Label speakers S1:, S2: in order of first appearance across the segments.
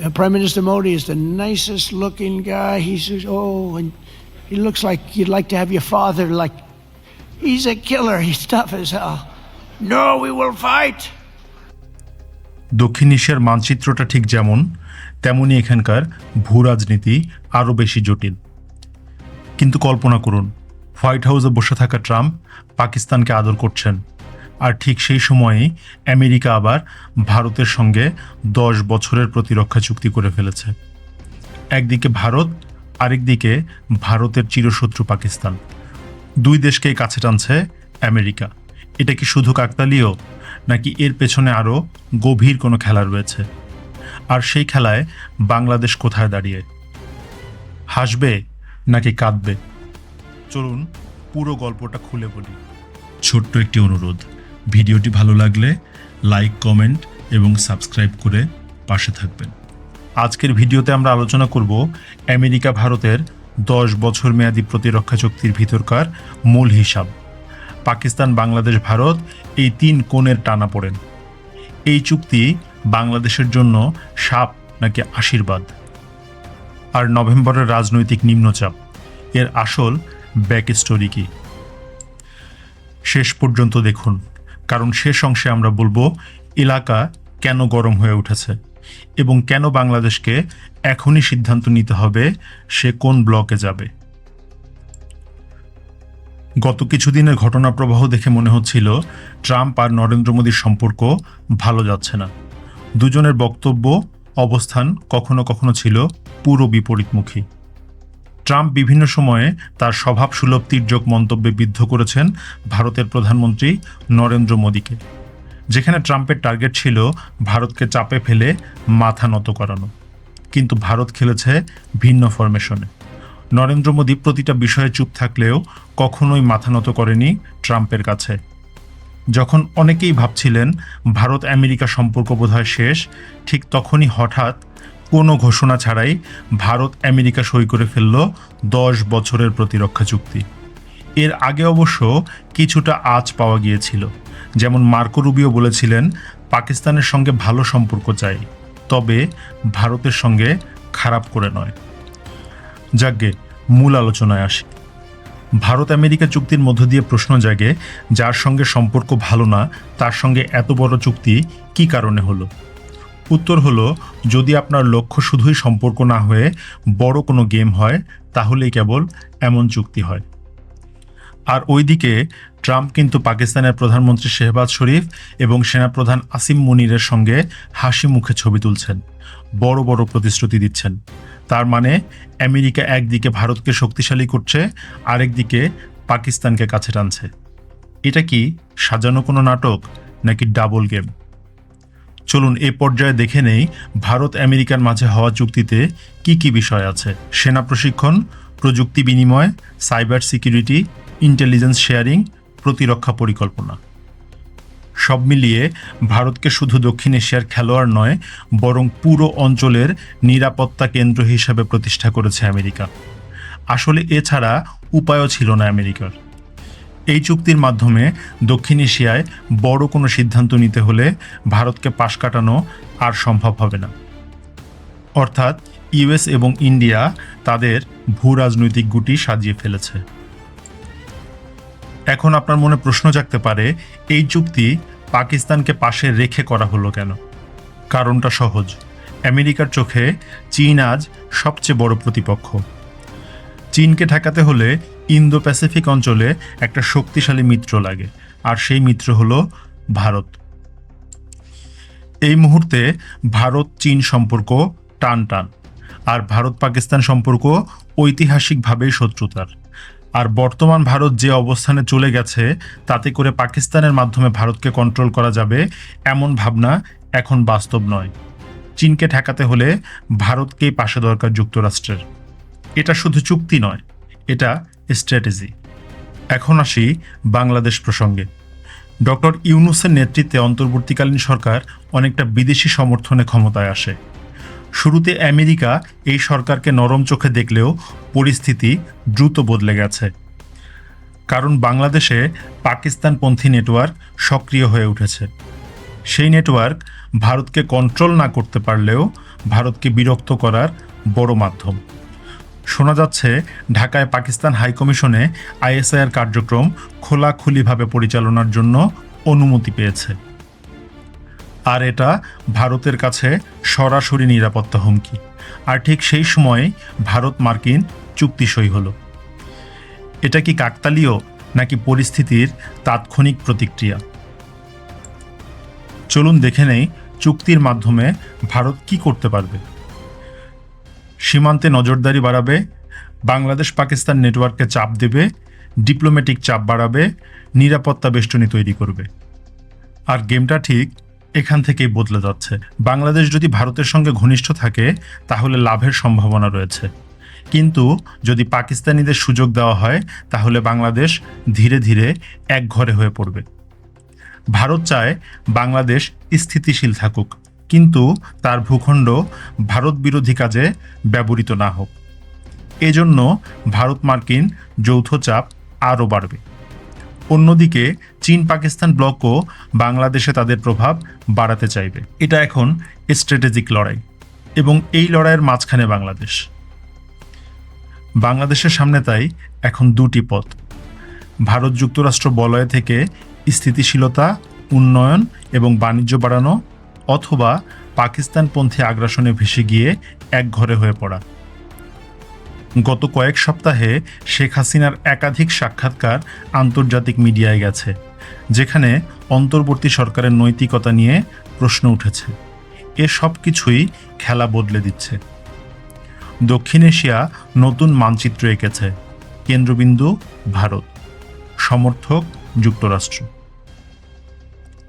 S1: Uh, Prime Minister Modi is the nicest looking guy. He's just, oh, and he looks like you'd like to have your father. Like he's a killer. He's tough as hell. No, we will fight.
S2: দক্ষিণ এশিয়ার মানচিত্রটা ঠিক যেমন তেমনি এখানকার ভূ রাজনীতি আরও বেশি জটিল কিন্তু কল্পনা করুন হোয়াইট হাউসে বসে থাকা ট্রাম্প পাকিস্তানকে আদর করছেন আর ঠিক সেই সময়েই আমেরিকা আবার ভারতের সঙ্গে দশ বছরের প্রতিরক্ষা চুক্তি করে ফেলেছে। একদিকে ভারত, আরেকদিকে ভারতের চিরশত্রু পাকিস্তান। দুই দেশকেই কাছে টানছে আমেরিকা। এটা কি শুধু কাকতালীয়, নাকি এর পেছনে আরও গভীর কোনো খেলা রয়েছে? আর সেই খেলায় বাংলাদেশ কোথায় দাঁড়িয়ে? হাসবে নাকি কাঁদবে? চলুন পুরো গল্পটা খুলে বলি। ছোট্ট একটি অনুরোধ। ভিডিওটি ভালো লাগলে লাইক, কমেন্ট এবং সাবস্ক্রাইব করে পাশে থাকবেন। আজকের ভিডিওতে আমরা আলোচনা করব আমেরিকা ভারতের দশ বছর মেয়াদী প্রতিরক্ষা চুক্তির ভিতরকার মূল হিসাব। পাকিস্তান, বাংলাদেশ, ভারত এই তিন কোণের টানা পড়েন। এই চুক্তি বাংলাদেশের জন্য সাপ নাকি আশীর্বাদ? আর নভেম্বরের রাজনৈতিক নিম্নচাপ, এর আসল ব্যাক স্টোরি কি? শেষ পর্যন্ত দেখুন। কারণ শেষ অংশে আমরা বলব, এলাকা কেন গরম হয়ে উঠেছে এবং কেন বাংলাদেশকে এখনই সিদ্ধান্ত নিতে হবে সে কোন ব্লকে যাবে। গত কিছুদিনের ঘটনা প্রবাহ দেখে মনে হচ্ছিল ট্রাম্প আর নরেন্দ্র মোদীর সম্পর্ক ভালো যাচ্ছে না। দুজনের বক্তব্য, অবস্থান কখনো কখনো ছিল পুরো বিপরীতমুখী। ট্রাম্প বিভিন্ন সময়ে তার স্বভাব সুলভ তীর্যক মন্তব্যে বিদ্ধ করেছেন ভারতের প্রধানমন্ত্রী নরেন্দ্র মোদীকে, যেখানে ট্রাম্পের টার্গেট ছিল ভারতকে চাপে ফেলে মাথা নত করানো। কিন্তু ভারত খেলেছে ভিন্ন ফরমেশনে নরেন্দ্র মোদী প্রতিটা বিষয়ে চুপ থাকলেও কখনোই মাথা নত করেনি ট্রাম্পের কাছে। যখন অনেকেই ভাবছিলেন ভারত আমেরিকা সম্পর্ক বোধহয় শেষ, ঠিক তখনই হঠাৎ কোনো ঘোষণা ছাড়াই ভারত আমেরিকা সই করে ফেলল দশ বছরের প্রতিরক্ষা চুক্তি। এর আগে অবশ্য কিছুটা আজ পাওয়া গিয়েছিল। যেমন মার্কো রুবিও বলেছিলেন, পাকিস্তানের সঙ্গে ভালো সম্পর্ক চাই, তবে ভারতের সঙ্গে খারাপ করে নয়। যাজ্ঞে মূল আলোচনায় আসি। ভারত আমেরিকা চুক্তির মধ্য দিয়ে প্রশ্ন জাগে, যার সঙ্গে সম্পর্ক ভালো না, তার সঙ্গে এত বড় চুক্তি কি কারণে হলো? উত্তর হলো, যদি আপনার লক্ষ্য শুধুই সম্পর্ক না হয়ে বড় কোনো গেম হয়, তাহলেই কেবল এমন চুক্তি হয়। আর ওইদিকে ট্রাম্প কিন্তু পাকিস্তানের প্রধানমন্ত্রী শেহবাজ শরীফ এবং সেনাপ্রধান আসিম মুনিরের সঙ্গে হাসি মুখে ছবি তুলছেন, বড় বড় প্রতিশ্রুতি দিচ্ছেন। তার মানে আমেরিকা একদিকে ভারতকে শক্তিশালী করছে, আরেকদিকে পাকিস্তানকে কাছে টানছে। এটা কি সাজানো কোনো নাটক, নাকি ডাবল গেম? চলুন এ পর্যায়ে দেখে নেই ভারত আমেরিকার মাঝে হওয়া চুক্তিতে কি কি বিষয় আছে। সেনা প্রশিক্ষণ, প্রযুক্তি বিনিময়, সাইবার সিকিউরিটি, ইন্টেলিজেন্স শেয়ারিং, প্রতিরক্ষা পরিকল্পনা। সব মিলিয়ে ভারতকে শুধু দক্ষিণ এশিয়ার খেলোয়াড় নয়, বরং পুরো অঞ্চলের নিরাপত্তা কেন্দ্র হিসাবে প্রতিষ্ঠা করেছে আমেরিকা। আসলে এছাড়া উপায়ও ছিল না আমেরিকার। এই চুক্তির মাধ্যমে দক্ষিণ এশিয়ায় বড় কোনো সিদ্ধান্ত নিতে হলে ভারতকে পাশ কাটানো আর সম্ভব হবে না। অর্থাৎ ইউএস এবং ইন্ডিয়া তাদের ভূ রাজনৈতিক গুটি সাজিয়ে ফেলেছে। এখন আপনার মনে প্রশ্ন জাগতে পারে, এই চুক্তি পাকিস্তানকে পাশে রেখে করা হলো কেন? কারণটা সহজ। আমেরিকার চোখে চীন আজ সবচেয়ে বড় প্রতিপক্ষ। চীনকে ঠেকাতে হলে ইন্দো প্যাসিফিক অঞ্চলে একটা শক্তিশালী মিত্র লাগে, আর সেই মিত্র হলো ভারত। এই মুহূর্তে ভারত, চীন সম্পর্ক টান টান আর ভারত পাকিস্তান সম্পর্ক ঐতিহাসিকভাবেই শত্রুতার। আর বর্তমান ভারত যে অবস্থানে চলে গেছে, তাতে করে পাকিস্তানের মাধ্যমে ভারতকে কন্ট্রোল করা যাবে এমন ভাবনা এখন বাস্তব নয়। চীনকে ঠেকাতে হলে ভারতকেই পাশে দরকার যুক্তরাষ্ট্রের। এটা শুধু চুক্তি নয়, এটা স্ট্র্যাটেজি। এখন আসি বাংলাদেশ প্রসঙ্গে। ডক্টর ইউনুসের নেতৃত্বে অন্তর্বর্তীকালীন সরকার অনেকটা বিদেশি সমর্থনে ক্ষমতায় আসে। শুরুতে আমেরিকা এই সরকারকে নরম চোখে দেখলেও পরিস্থিতি দ্রুত বদলে গেছে। কারণ বাংলাদেশে পাকিস্তানপন্থী নেটওয়ার্ক সক্রিয় হয়ে উঠেছে। সেই নেটওয়ার্ক ভারতকে কন্ট্রোল না করতে পারলেও ভারতকে বিরক্ত করার বড় মাধ্যম। শোনা যাচ্ছে, ঢাকায় পাকিস্তান হাইকমিশনে আইএসআইয়ের কার্যক্রম খোলাখুলিভাবে পরিচালনার জন্য অনুমতি পেয়েছে। আর এটা ভারতের কাছে সরাসরি নিরাপত্তা হুমকি। আর ঠিক সেই সময়ে ভারত মার্কিন চুক্তি সই হলো। এটা কি কাকতালীয় নাকি পরিস্থিতির তাৎক্ষণিক প্রতিক্রিয়া? চলুন দেখে নেই চুক্তির মাধ্যমে ভারত কি করতে পারবে। সীমান্তে নজরদারি বাড়াবে বাংলাদেশ পাকিস্তান নেটওয়ার্ককে চাপ দেবে, ডিপ্লোম্যাটিক চাপ বাড়াবে, নিরাপত্তা বেষ্টনী তৈরি করবে। আর গেমটা ঠিক এখান থেকেই বদলে যাচ্ছে। বাংলাদেশ যদি ভারতের সঙ্গে ঘনিষ্ঠ থাকে, তাহলে লাভের সম্ভাবনা রয়েছে। কিন্তু যদি পাকিস্তানিদের সুযোগ দেওয়া হয়, তাহলে বাংলাদেশ ধীরে ধীরে এক ঘরে হয়ে পড়বে। ভারত চায় বাংলাদেশ স্থিতিশীল থাকুক। কিন্তু তার ভূখণ্ড ভারত বিরোধী কাজে ব্যবহৃত না হোক। এজন্য ভারত মার্কিন যৌথ চাপ আরও বাড়বে। অন্যদিকে চীন পাকিস্তান ব্লকও বাংলাদেশে তাদের প্রভাব বাড়াতে চাইবে। এটা এখন স্ট্র্যাটেজিক লড়াই এবং এই লড়াইয়ের মাঝখানে বাংলাদেশ। বাংলাদেশের সামনে তাই এখন দুটি পথ। ভারত যুক্তরাষ্ট্র বলয় থেকে স্থিতিশীলতা, উন্নয়ন এবং বাণিজ্য বাড়ানো অথবা পাকিস্তানপন্থী আগ্রাসনে ভেসে গিয়ে এক ঘরে হয়ে পড়া। গত কয়েক সপ্তাহে শেখ হাসিনার একাধিক সাক্ষাৎকার আন্তর্জাতিক মিডিয়ায় গেছে, যেখানে অন্তর্বর্তী সরকারের নৈতিকতা নিয়ে প্রশ্ন উঠেছে। এ সব কিছুই খেলা বদলে দিচ্ছে। দক্ষিণ এশিয়া নতুন মানচিত্র এঁকেছে। কেন্দ্রবিন্দু ভারত। সমর্থক, যুক্তরাষ্ট্র।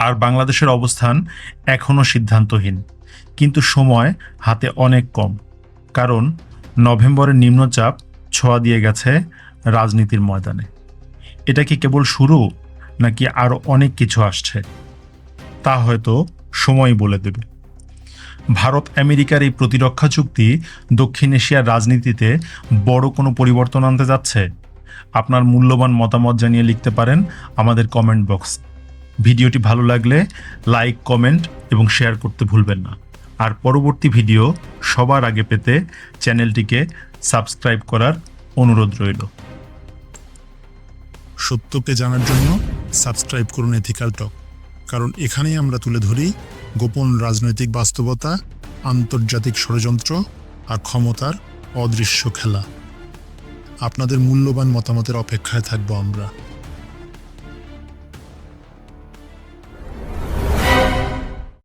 S2: আর বাংলাদেশের অবস্থান এখনও সিদ্ধান্তহীন। কিন্তু সময় হাতে অনেক কম। কারণ নভেম্বরের নিম্নচাপ ছোঁয়া দিয়ে গেছে রাজনীতির ময়দানে। এটা কি কেবল শুরু, নাকি আরও অনেক কিছু আসছে? তা হয়তো সময় বলে দেবে। ভারত আমেরিকার এই প্রতিরক্ষা চুক্তি দক্ষিণ এশিয়ার রাজনীতিতে বড় কোনো পরিবর্তন আনতে যাচ্ছে? আপনার মূল্যবান মতামত জানিয়ে লিখতে পারেন আমাদের কমেন্ট বক্স। ভিডিওটি ভালো লাগলে লাইক, কমেন্ট এবং শেয়ার করতে ভুলবেন না। আর পরবর্তী ভিডিও সবার আগে পেতে চ্যানেলটিকে সাবস্ক্রাইব করার অনুরোধ রইল।
S3: সত্যকে জানার জন্য সাবস্ক্রাইব করুন এথিক্যাল টক কারণ এখানেই আমরা তুলে ধরি গোপন রাজনৈতিক বাস্তবতা, আন্তর্জাতিক ষড়যন্ত্র আর ক্ষমতার অদৃশ্য খেলা। আপনাদের মূল্যবান মতামতের অপেক্ষায় থাকব আমরা।